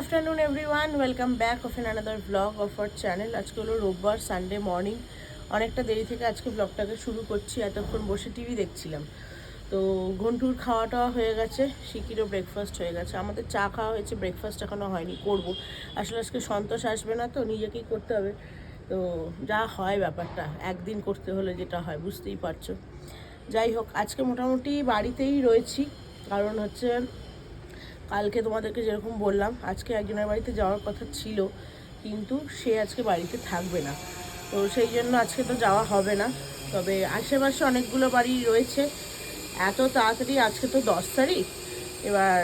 Afternoon everyone welcome back of an another blog of our channel আজকে হলো রোববার Sunday morning অনেকটা দেরি থেকে আজকে ব্লগটাকে শুরু করছি। এতক্ষণ বসে টিভি দেখছিলাম। তো ঘন্টুর খাওয়া টাওয়া হয়ে গেছে, শিকিরও ব্রেকফাস্ট হয়ে গেছে। আমাদের চা খাওয়া হয়েছে ব্রেকফাস্ট এখনও হয়নি, করব। আসলে আজকে সন্তোষ আসবে না তো নিজেকেই করতে হবে? তো যা হয় ব্যাপারটা, একদিন করতে হলে যেটা হয়, বুঝতেই পারছ। যাই হোক, আজকে মোটামুটি বাড়িতেই রয়েছি। কারণ হচ্ছে কালকে তোমাদেরকে যেরকম বললাম, আজকে একজনের বাড়িতে যাওয়ার কথা ছিল, কিন্তু সে আজকে বাড়িতে থাকবে না। তো সেই জন্য আজকে তো যাওয়া হবে না। তবে আশেপাশে অনেকগুলো বাড়ি রয়েছে। এত তাড়াতাড়ি আজকে তো দশ তারিখ। এবার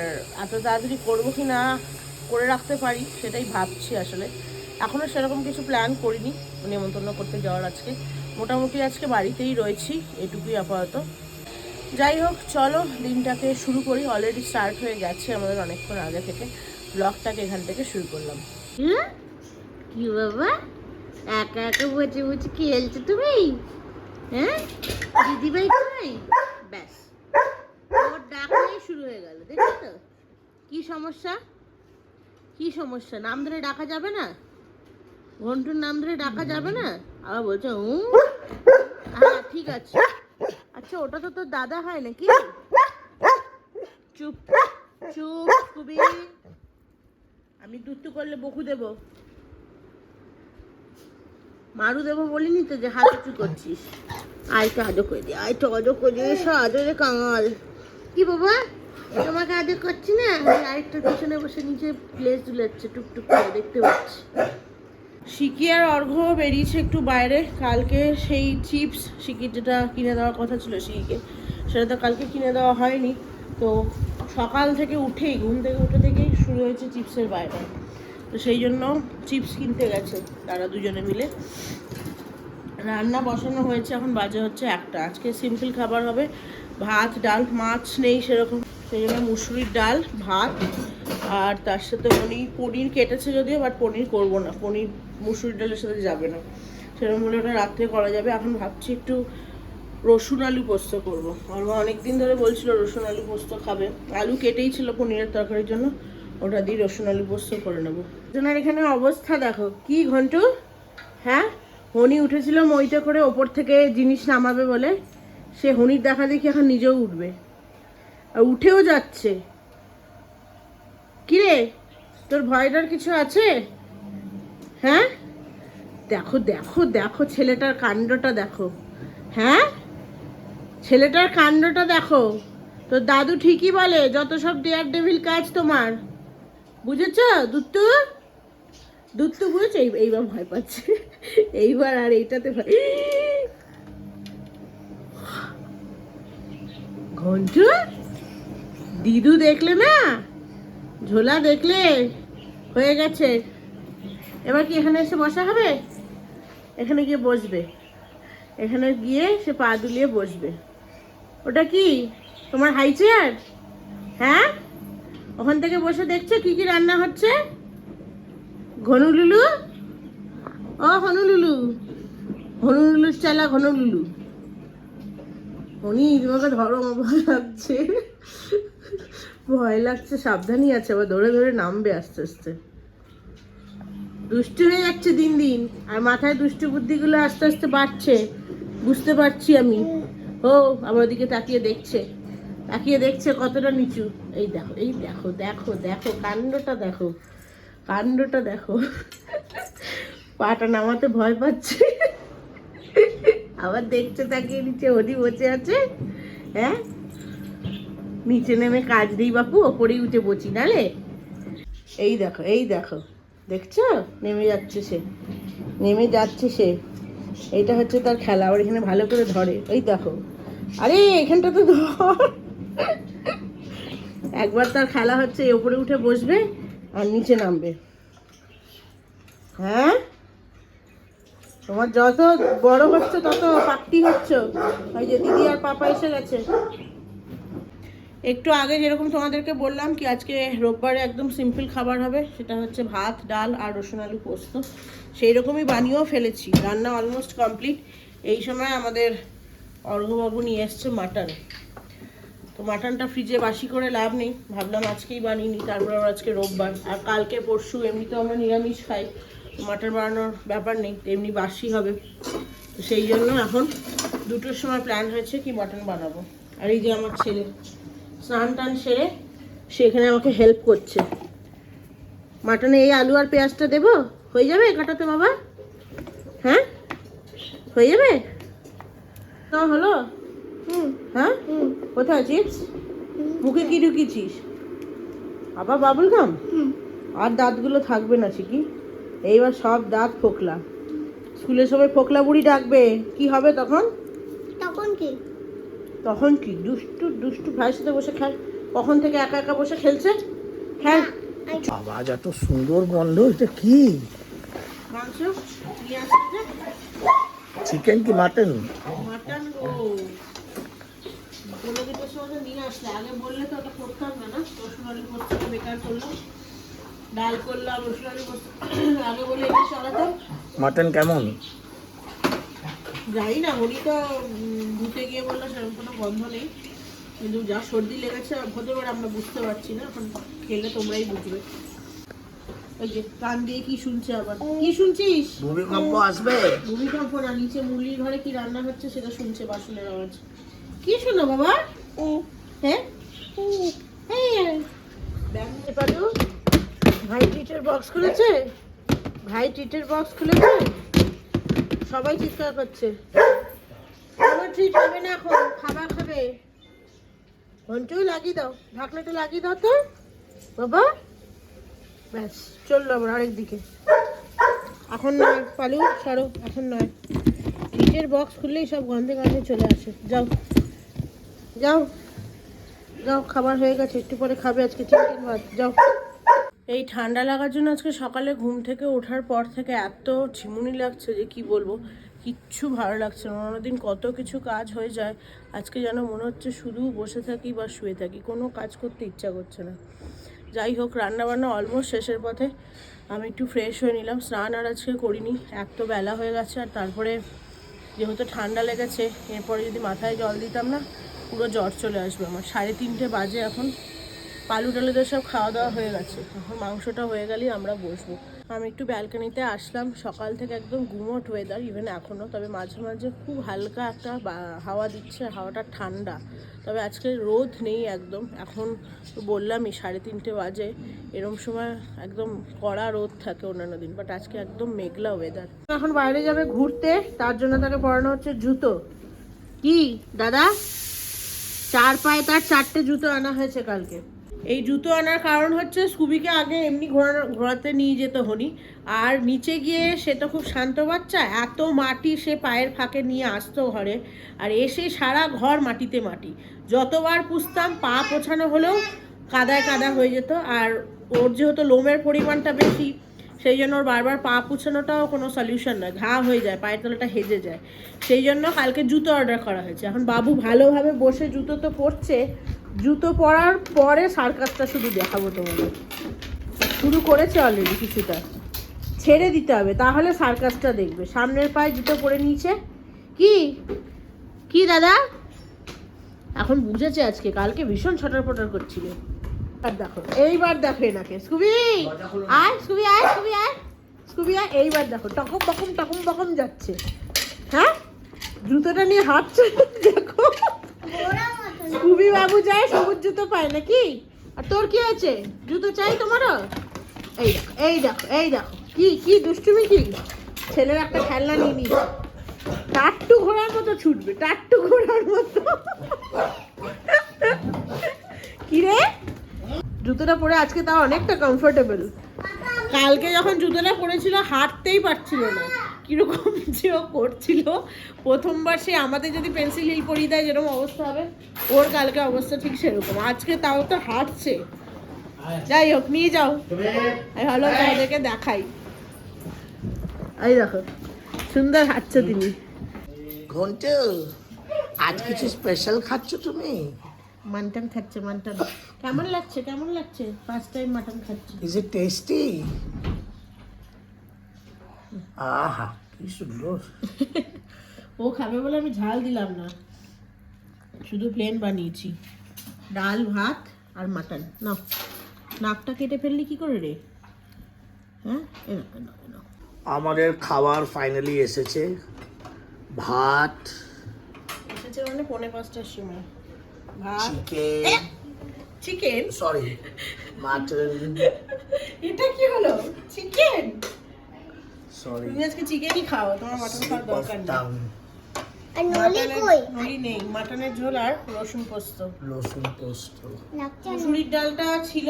এত তাড়াতাড়ি করব কি না করে রাখতে পারি সেটাই ভাবছি আসলে। এখনও সেরকম কিছু প্ল্যান করিনি। নেমন্তন্ন করতে যাওয়ার আজকে। মোটামুটি আজকে বাড়িতেই রয়েছি, এটুকুই আপাতত। যাই হোক, চলো, দিনটাকে শুরু করি। অলরেডি স্টার্ট হয়ে গেছে আমাদের অনেকক্ষণ আগে থেকে। ব্লগটাকে এখান থেকে শুরু করলাম? কি বাবা? একা একা বসে বসে খেলছো তুমি? হ্যাঁ? দিদিভাই কই ব্যাস। ওর ডাকলেই শুরু হয়ে গেল দেখছ তো? কি সমস্যা? কি সমস্যা? নাম ধরে ডাকা যাবে না? ঘন্টুর নাম ধরে ডাকা যাবে না? আবার বলছো, হুম? হ্যাঁ ঠিক আছে। আচ্ছা ওটা তো তোর দাদা হয় নাকি? চুপ চুপ খুবই আমি দুট্টু করলে বকু দেব। মারু দেবো বলিনি তো যে হাত উঁচু করছিস। আয় তো আদর করে দি আয় তো আদর করে দি আদরে কাঙাল কি বাবা? তোমাকে আদর করছি না? আমি আরেকটা পিছনে বসে নিচে প্লেস দুলাচ্ছে টুকটুক করে দেখতে পাচ্ছি। সিকি আর অর্ঘ বেরিয়েছে একটু বাইরে। কালকে সেই চিপস সিকির যেটা কিনে দেওয়ার কথা ছিল সিকিকে সেটা তো কালকে কিনে দেওয়া হয়নি। তো সকাল থেকে উঠেই, ঘুম থেকে উঠে থেকেই শুরু হয়েছে চিপসের বাইরে তো সেই জন্য চিপস কিনতে গেছে তারা দুজনে মিলে। রান্না বসানো হয়েছে, এখন বাজে হচ্ছে একটা। আজকে সিম্পল খাবার হবে, ভাত, ডাল, মাছ নেই সেরকম। সেই জন্য মুসুরির ডাল, ভাত, আর তার সাথে উনি পনির কেটেছে যদিও বাট পনির করব না। পনির মুসুরির ডালের সাথে যাবে না। সেরকম হলে ওটা রাত্রে করা যাবে। এখন ভাবছি একটু রসুন আলু পোস্ত করব। আমার মা অনেকদিন ধরে বলছিল রসুন আলু পোস্ত খাবে। আলু কেটেই ছিল পনিরের তরকারির জন্য। ওটা দিয়ে রসুন আলু পোস্ত করে নেব। জনের এখানে অবস্থা দেখো। কি ঘন্টু? হ্যাঁ? হনি উঠেছিল মইতে করে ওপর থেকে জিনিস নামাবে বলে। সে হনির দেখা দেখি এখন নিজেও উঠবে। আর উঠেও যাচ্ছে। কিরে? তোর ভয়টার কিছু আছে? হ্যাঁ? দেখো দেখো দেখো ছেলেটার কাণ্ডটা দেখো। হ্যাঁ? ছেলেটার কাণ্ডটা দেখো। তোর দাদু ঠিকই বলে, যত সব ডেয়ার ডেভিল কাজ তোমার। বুঝেছ? দুত্তু? দুত্তু বুঝেছ? এই, এইবার ভয় পাচ্ছে। এইবার আর এইটাতে ভয়। ঘন্টু? দিদু দেখলে না? ঝোলা দেখলে? হয়ে গেছে। এবার কি এখানে এসে বসা হবে? এখানে গিয়ে বসবে। এখানে গিয়ে সে পা দুলিয়ে বসবে। ওটা কি? তোমার হাই চেয়ার হ্যাঁ? ওখান থেকে বসে দেখছ কি কি রান্না হচ্ছে? ঘনুলুলু? ও হনুলুলু হনুলুলুর চালা ঘনুলুলু। উনি তোমাকে ধরো ভয় লাগছে। ভয় লাগছে, সাবধানই আছে, আবার ধরে ধরে নামবে আস্তে আস্তে। দুষ্টু হয়ে যাচ্ছে দিন দিন, আর মাথায় দুষ্টু বুদ্ধিগুলো আস্তে আস্তে বাড়ছে, বুঝতে পারছি আমি। ও, আমার ওদিকে তাকিয়ে দেখছে তাকিয়ে দেখছে কতটা নিচু। এই দেখো এই দেখো দেখো দেখো, কাণ্ডটা দেখো কাণ্ডটা দেখো। পাটা নামাতে ভয় পাচ্ছে। আবার দেখছে তাকিয়ে নিচে ওদি বসে আছে। হ্যাঁ? নিচে নেমে কাজ দিই বাপু, ওপরেই উঠে বসি, নালে? এই দেখো এই দেখো। দেখছ? নেমে যাচ্ছে সে। নেমে যাচ্ছে সে। এইটা হচ্ছে তার খেলা। আবার এখানে ভালো করে ধরে। ওই দেখো। আরে, এখানটা তো একবার তার খেলা হচ্ছে ওপরে উঠে বসবে আর নিচে নামবে। হ্যাঁ? তোমার যত বড় হচ্ছে, তত পাকটি হচ্ছে। ওই যে দিদি আর পাপা এসে গেছে। একটু আগে যেরকম তোমাদেরকে বললাম কি আজকে রোববারে একদম সিম্পল খাবার হবে, সেটা হচ্ছে ভাত, ডাল আর রসুন আলু পোস্ত। সেই রকমই বানিয়েও ফেলেছি, রান্না অলমোস্ট কমপ্লিট এই সময় আমাদের অর্ঘবাবু নিয়ে এসছে মাটন। তো মাটনটা ফ্রিজে বাসি করে লাভ নেই, ভাবলাম আজকেই বানিয়ে নিই, তারপর আবার আজকে রোববার। আর কালকে পরশু এমনিতেও আমরা নিরামিষ খাই, মাটন বানানোর ব্যাপার নেই এমনি বাসি হবে। তো সেই জন্য এখন দুটোর সময় প্ল্যান হয়েছে কি মাটন বানাবো। আর এই যে আমার ছেলে। স্নান টান সেরে সে এখানে আমাকে হেল্প করছে। মাটনে এই আলু আর পেঁয়াজটা দেবো? হয়ে যাবে কাটাতে বাবা? হ্যাঁ? হয়ে যাবে? তো হলো? হ্যাঁ? কোথায় চিপস মুখে কি ঢুকিয়েছিস? আবার বাবুল গাম আর দাঁতগুলো থাকবে না ঠিকই এইবার সব দাঁত ফোকলা। স্কুলে সবাই ফোকলা বুড়ি ডাকবে। কি হবে তখন? তখন কি? তখন কি দুষ্টু দুষ্টু ভাইয়ের সাথে বসে খেল কখন থেকে একা একা বসে খেলছে? খেল আওয়াজ এত সুন্দর গন্ধ এটা কি? চিকেন কি মাটন? মাটন গো বলে দিতে সময় নিয়ে আসলে। আগে বললে তো ওটা করতাম না বেকার করলাম। ডাল করলাম আগে বলে এটা মাটন কেমন? জানি না তো উম, গিয়ে বলল সেরকম কোনো গন্ধ নেই। কিন্তু যা সর্দি লেগেছে হতে পারে আমরা বুঝতে পারছি না এখন খেলে তোমরাই বুঝবে। ওই যে কান দিয়ে কি শুনছে আবার? কি শুনছিস? ভূমিকম্প আসবে? ভূমিকম্প না নিচে মুরলির ঘরে কি রান্না হচ্ছে সেটা শুনছে বাসনের আওয়াজ। কি শোনো বাবা? হ্যাঁ? ভাই ট্রিটের বক্স খুলেছে? ভাই ট্রিটের বক্স খুলেছে? সবাই চিৎকার করছে। কোনো ট্রিট হবে না এখন, খাবার খাবে। ঘন্টুও লাগিয়ে দাও, ঢাকনাটা লাগিয়ে দাও তো। বাবা, ব্যাস, চলল আবার আরেক দিকে। এখন নয় পালু সরো এখন নয়। ট্রিটের বক্স খুললেই সব গন্ধে গন্ধে চলে আসে। যাও যাও যাও, খাবার হয়ে গেছে, একটু পরে খাবে আজকে চিকেন ভাত। যাও। এই ঠান্ডা লাগার জন্য আজকে সকালে ঘুম থেকে ওঠার পর থেকে এত ঝিমুনি লাগছে যে কি বলব? কিচ্ছু ভালো লাগছে না। অন্যদিন কত কিছু কাজ হয়ে যায়। আজকে যেন মনে হচ্ছে শুধু বসে থাকি বা শুয়ে থাকি। কোনো কাজ করতে ইচ্ছা করছে না। যাই হোক, রান্নাবান্না অলমোস্ট শেষের পথে। আমি একটু ফ্রেশ হয়ে নিলাম। স্নান আর আজকে করিনি। এক তো বেলা হয়ে গেছে আর তারপরে যেহেতু ঠান্ডা লেগেছে, এরপরে যদি মাথায় জল দিতাম না, পুরো জ্বর চলে আসবে আমার। সাড়ে তিনটে বাজে এখন। পালু টালুদের সব খাওয়া দাওয়া হয়ে গেছে। মাংসটা হয়ে গেলেই আমরা বসবো। আমি একটু ব্যালকনিতে আসলাম। সকাল থেকে একদম গুমোট ওয়েদার ইভেন এখনও তবে মাঝে মাঝে খুব হালকা একটা হাওয়া দিচ্ছে, হাওয়াটা ঠান্ডা। তবে আজকে রোদ নেই একদম। এখন বললামই সাড়ে তিনটে বাজে। এরম সময় একদম কড়া রোদ থাকে অন্যান্য দিন বাট আজকে একদম মেঘলা ওয়েদার এখন বাইরে যাবে ঘুরতে, তার জন্য তাকে পরানো হচ্ছে জুতো। কি, দাদা? চার পায়ে তার চারটে জুতো আনা হয়েছে কালকে। এই জুতো আনার কারণ হচ্ছে স্কুবিকে আগে এমনি ঘোরানো ঘোরাতে নিয়ে যেত হনি। আর নিচে গিয়ে সে তো খুব শান্ত বাচ্চা, এত মাটি সে পায়ের ফাঁকে নিয়ে আসতো ঘরে, আর এসে সারা ঘর মাটিতে মাটি। যতবার পুষতাম পা পোছানো হলেও কাদায় কাদা হয়ে যেত, আর ওর যেহেতু লোমের পরিমাণটা বেশি, সেই জন্য ওর বারবার পা পুছানোটাও কোনো সলিউশন নয়, ঘা হয়ে যায়, পায়ের তলাটা হেজে যায়। সেই জন্য কালকে জুতো অর্ডার করা হয়েছে। এখন বাবু ভালোভাবে বসে জুতো তো পরছে জুতো পরার পরে সার্কাসটা শুধু দেখাবো তোমাদের। শুরু করেছে অলরেডি কিছুটা। ছেড়ে দিতে হবে, তাহলে সার্কাসটা দেখবে। সামনের পায়ে জুতো পরে নিয়েছে। কি? কি দাদা? এখন বুঝেছে আজকে, কালকে ভীষণ ছটার পটার করছিল। আর দেখো, এইবার দেখো এনাকে। স্কুবি, আয় স্কুবি আয় স্কুবি আয়। স্কুবি, আয়, এইবার দেখো, টকম বকম টকম বকম যাচ্ছে। হ্যাঁ? জুতোটা নিয়ে হাঁটছে, দেখো। স্কুবি বাবু যায়, সবুজ জুতো পায় নাকি? আর তোর কি আছে? জুতো চাই তোমারও? এই দেখো এই দেখো এই দেখো। কি কি দুষ্টুমি কি? ছেলের একটা খেলনা নিয়ে নিয়েছে টাট্টু ঘোড়ার মতো ছুটবে, টাট্টু ঘোড়ার মতো। কি রে? জুতোটা পরে আজকে তাও অনেকটা কমফোর্টেবল কালকে যখন জুতোটা পরেছিল হাঁটতেই পারছিল না। কীরকম যে ও করছিল। প্রথমবার সে আমাদের যদি পেন্সিল হিল পরিয়ে দেয় যেরকম অবস্থা হবে ওর কালকে অবস্থা ঠিক সেরকম। আজকে তাও তো হাঁটছে। যাই হোক নিয়ে যাও। আমি ভালো তাদেরকে দেখাই। এই দেখো সুন্দর হাঁটছে তিনি। ঘন্টে আজ কিছু স্পেশাল খাচ্ছ তুমি? মাটন খাচ্ছে মাটন। কেমন লাগছে কেমন লাগছে? ফার্স্ট টাইম মাটন খাচ্ছে। ইজ ইট টেস্টি আহা কি সুন্দর। ও খাবে বলে আমি ঝাল দিলাম না। শুধু প্লেন বানিয়েছি। ডাল ভাত আর মাটন। নাও নাকটা কেটে ফেললি কি করে রে? হ্যাঁ। আমাদের খাবার ফাইনালি এসেছে। ভাত। এসেছে মানে পৌনে পাঁচটার সময়। চিকেন চিকেন সরি মাটন এটা কি হলো? চিকেন সরি তুমি আজকে চিকেনই খাও তোমার মাটন খাওয়ার দরকার নেই। আর নলি মাটনের- কই? নলি নেই মাটনের ঝোল আর রসুন পোস্ত। রসুন পোস্ত। মুসুরির ডালটা ছিল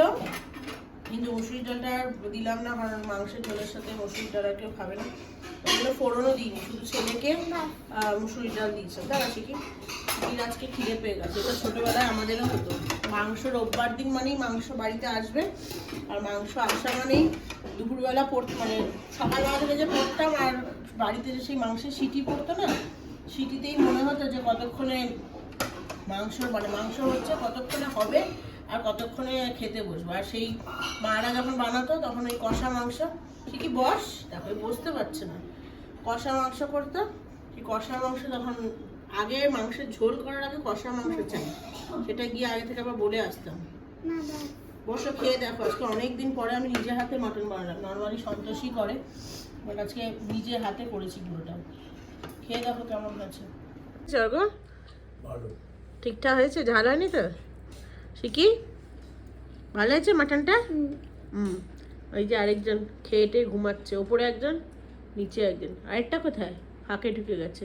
কিন্তু মুসুরির ডালটা দিলাম না কারণ মাংসের ঝোলের সাথে মুসুরির ডাল আর কেউ খাবে না। ওগুলো ফোড়নও দিইনি শুধু ছেলেকে মুসুরির ডাল দিয়েছে। দাঁড়া শিখি দিন আজকে খিদে পেয়ে গেছে। এটা ছোটোবেলায় আমাদেরও হতো। মাংস রোববার দিন মানেই মাংস বাড়িতে আসবে আর মাংস আসা মানেই দুপুরবেলা পড়তে মানে সকালবেলা থেকে যে পড়তাম আর বাড়িতে যে সেই মাংসের সিটি পড়তো না সিটিতেই মনে হতো যে কতক্ষণে মাংস মানে মাংস হচ্ছে কতক্ষণে হবে আর কতক্ষণে খেতে বসবো? আর সেই মারা যখন বানাতো তখন ওই কষা মাংস সে কি বস? দেখো এই বসতে পারছে না। কষা মাংস করতো সেই কষা মাংস তখন আগে মাংসের ঝোল করার আগে কষা মাংস চাই। সেটা গিয়ে আগে থেকে আবার বলে আসতাম। বসো খেয়ে দেখো। আজকে অনেক দিন পরে আমি নিজে হাতে মাটন বানালাম। নর্মালি সন্তোষই করে বাট আজকে নিজে হাতে করেছি পুরোটা। খেয়ে দেখো কেমন ভালো। ঠিকঠাক হয়েছে? ঝাল হয়নি তো? শিখি ভালো আছে মাটনটা? হুম। ওই যে আরেকজন খেয়ে ঘুমাচ্ছে ওপরে একজন নিচে একজন। আরেকটা কোথায়? ফাঁকে ঢুকে গেছে।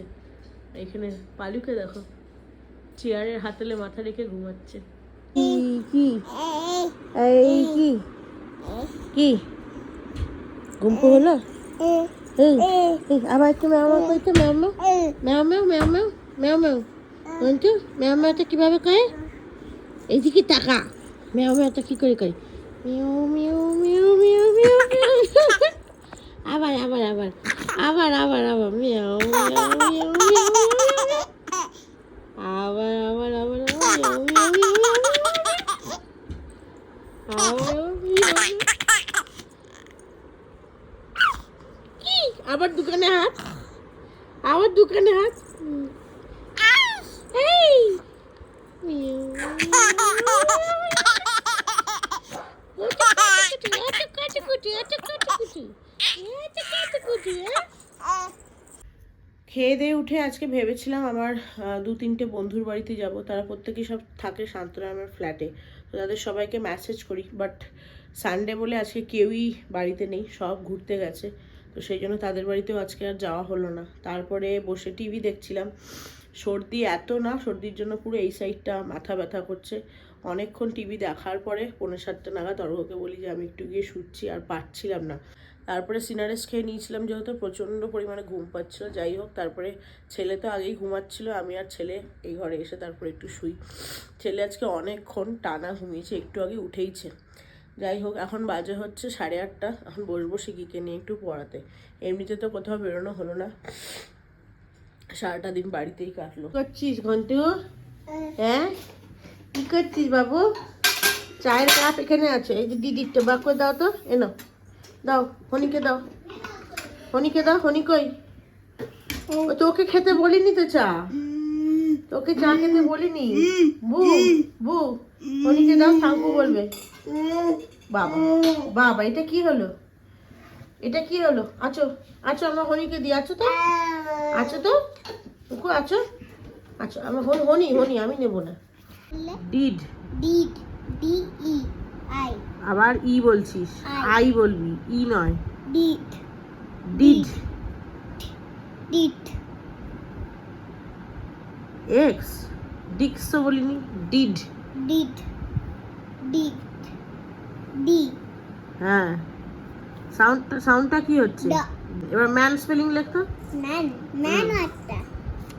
এখানে পালুকে দেখো চেয়ারের হাতলে মাথা রেখে ঘুমাচ্ছে। কি এই কি? কি? হলো? আবার একটু ম্যাম কইছে ম্যাম ম্যাম ম্যাম ম্যাও। ম্যাম ম্যাম ম্যাম ম্যাম ম্যাও ম্যাম ম্যামাটা কীভাবে কয়ে এইদিকে টাকা ম্যাও ম্যাওটা কি করে করে মিউ মিউ মিউ মিউ মিউ আবার আবার আবার আবার আবার আবার মিয়াও মিয়াও মিয়াও মিয়াও মিয়াও আবার আবার আবার আবার মিয়াও মিয়াও মিয়াও আবার আবার মিয়াও মিয়াও কি আবার দোকানে হাত আবার দোকানে হাত হুম। এই মিউ খেয়ে দিয়ে উঠে আজকে ভেবেছিলাম আমার দু তিনটে বন্ধুর বাড়িতে যাব। তারা প্রত্যেকেই সব থাকে শান্তরামের ফ্ল্যাটে তো তাদের সবাইকে মেসেজ করি। বাট সানডে বলে আজকে কেউই বাড়িতে নেই, সব ঘুরতে গেছে। তো সেই জন্য তাদের বাড়িতেও আজকে আর যাওয়া হলো না। তারপরে বসে টিভি দেখছিলাম। সর্দি এত না, সর্দির জন্য পুরো এই সাইডটা মাথা ব্যথা করছে। অনেকক্ষণ টিভি দেখার পরে পনেরো সাতটা নাগাদ অর্ঘকে বলি যে, আমি একটু গিয়ে শুচ্ছি। আর পাচ্ছিলাম না। তারপরে সিনারেস খেয়ে নিয়েছিলাম যেহেতু প্রচণ্ড পরিমাণে ঘুম পাচ্ছিল। যাই হোক, তারপরে ছেলে তো আগেই ঘুমাচ্ছিল, আমি আর ছেলে এই ঘরে এসে তারপরে একটু শুই। ছেলে আজকে অনেকক্ষণ টানা ঘুমিয়েছে, একটু আগে উঠেইছে। যাই হোক, এখন বাজে হচ্ছে সাড়ে আটটা, এখন বসবো শিকিকে নিয়ে একটু পড়াতে। এমনিতে তো কোথাও বেরোনো হলো না। সারাটা দিন বাড়িতেই কাটলো। করছিস ঘন্টু? হ্যাঁ? কি করছিস বাবু? চায়ের কাপ এখানে আছে, এই যে দিদিরটা বা করে দাও তো এনো দাও হনিকে দাও। হনিকে দাও হনি কই? ও। তোকে খেতে বলিনি তো চা? তোকে চা খেতে বলিনি? বু বু। হনিকে দাও থাকব বলবে। বাবা বাবা এটা কি হলো? এটা কি হলো? আছো আছো আমরা হনিকে দিই। আছো তো? আছো তো? টুকু আছো? আচ্ছা আমার হনি হনি হনি আমি নেব না। ডিড। ডিড ডি ই আবার ই বলছিস। আই বলবি ই নয়। ডিড ডিড ডিড এক্স ডিক্স তো বলিনি ডিড ডিড ডিড ডি হ্যাঁ। সাউন্ডটা সাউন্ডটা কি হচ্ছে? এবার ম্যান স্পেলিং লেখ তো। ম্যান ম্যান একটা।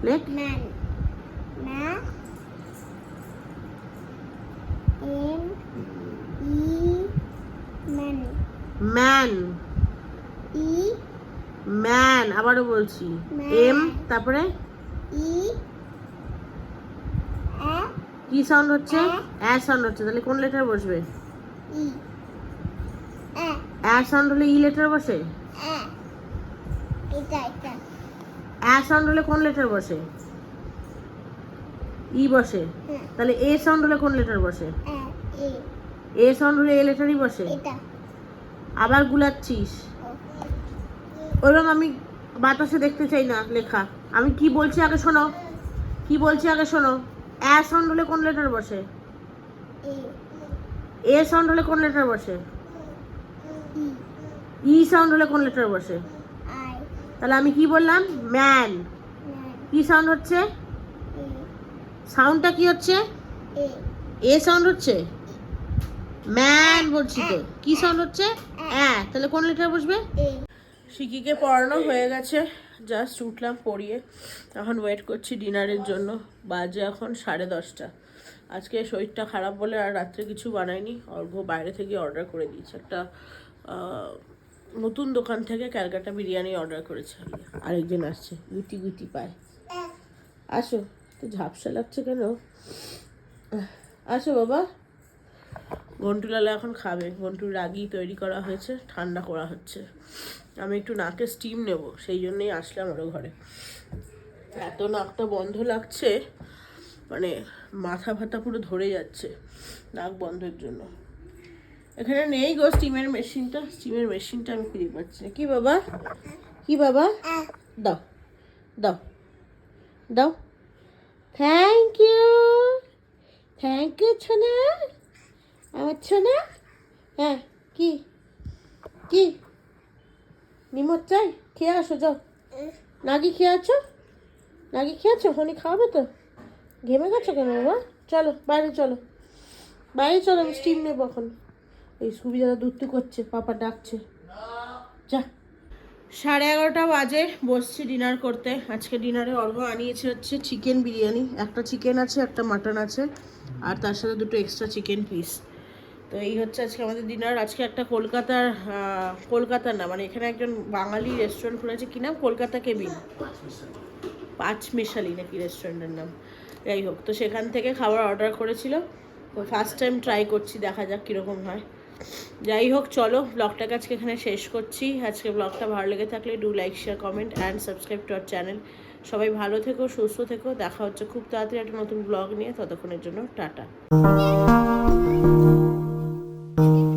লেখ। Man man M man. E. Man আবারও বলছি. এম তারপরে? ই। কি সাউন্ড হচ্ছে? A. অ্যা সাউন্ড হচ্ছে তাহলে কোন লেটার বসবে? ই। অ্যা সাউন্ড হলে ই লেটার বসে? অ্যা সাউন্ড হলে কোন লেটার বসে? ই বসে। হ্যাঁ। তাহলে এ সাউন্ড হলে কোন লেটার বসে? এ সাউন্ড হলে এ লেটারই বসে। এটা। আবার গুলাচ্ছিস। ওরকম আমি বাতাসে দেখতে চাই না লেখা। আমি কি বলছি আগে শোনো। কি বলছি আগে শোনো। অ্যা সাউন্ড হলে কোন লেটার বসে? এ সাউন্ড হলে কোন লেটার বসে? ই সাউন্ড হলে কোন লেটার বসে? তাহলে আমি কি বললাম? ম্যান কি সাউন্ড হচ্ছে? সাউন্ডটা কি হচ্ছে? এ সাউন্ড হচ্ছে? ম্যান বলছি তো। কি সাউন্ড হচ্ছে? অ্যা তাহলে কোন লেটার বসবে? শিকিকে পড়ানো হয়ে গেছে। জাস্ট উঠলাম পড়িয়ে। এখন ওয়েট করছি ডিনারের জন্য। বাজে এখন সাড়ে দশটা। আজকে শরীরটা খারাপ বলে আর রাত্রে কিছু বানাইনি। অর্ঘ্য বাইরে থেকে অর্ডার করে দিয়েছে। একটা নতুন দোকান থেকে ক্যালকাটা বিরিয়ানি অর্ডার করেছে। আরেকজন আসছে। গুটি গুটি পায়। আসো। তো ঝাপসা লাগছে কেন? আসো বাবা। ঘন্টুলালা এখন খাবে। ঘন্টুর রাগি তৈরি করা হয়েছে, ঠান্ডা করা হচ্ছে। আমি একটু নাকে স্টিম নেব, সেই জন্যই আসলাম আরও ঘরে। এত নাকটা বন্ধ লাগছে মানে মাথা ভাতা পুরো ধরে যাচ্ছে নাক বন্ধের জন্য। এখানে নেই গো স্টিমের মেশিনটা। স্টিমের মেশিনটা আমি ফিরে পাচ্ছি না। কি বাবা? কি বাবা? দাও দাও দাও। থ্যাংক ইউ থ্যাংক ইউ ছোনা। আমার ছোনা হ্যাঁ কি? কি? নিমত চাই? খেয়ে আসো, যাও। নাগি খেয়ে আছো? নাগি খেয়েছো হনি খাওয়াবে তো? ঘেমে গেছো কেন বাবা? চলো, বাইরে চলো। বাইরে চলো, আমি স্টিম নেব এখন। এই সুবি দাদা দুধটু করছে, পাপা ডাকছে। যা। সাড়ে এগারোটা বাজে, বসছি ডিনার করতে। আজকে ডিনারে অর্ঘ আনিয়েছে হচ্ছে চিকেন বিরিয়ানি। একটা চিকেন আছে, একটা মাটন আছে। আর তার সাথে দুটো এক্সট্রা চিকেন পিস তো এই হচ্ছে আজকে আমাদের ডিনার আজকে একটা কলকাতার কলকাতার না মানে এখানে একজন বাঙালি রেস্টুরেন্ট খুলেছে। কি নাম? কলকাতা কেবিন? পাঁচ মেশালি নাকি রেস্টুরেন্টের নাম। যাই হোক, তো সেখান থেকে খাবার অর্ডার করেছিল। তো ফার্স্ট টাইম ট্রাই করছি, দেখা যাক কীরকম হয়। যাই হোক, চলো ব্লগটাকে আজকে এখানে শেষ করছি। আজকে ব্লগটা ভালো লেগে থাকলে do like share comment and subscribe to our channel সবাই ভালো থেকো, সুস্থ থেকো। দেখা হচ্ছে খুব তাড়াতাড়ি একটা নতুন ব্লগ নিয়ে। ততক্ষণের জন্য টাটা। Thank you.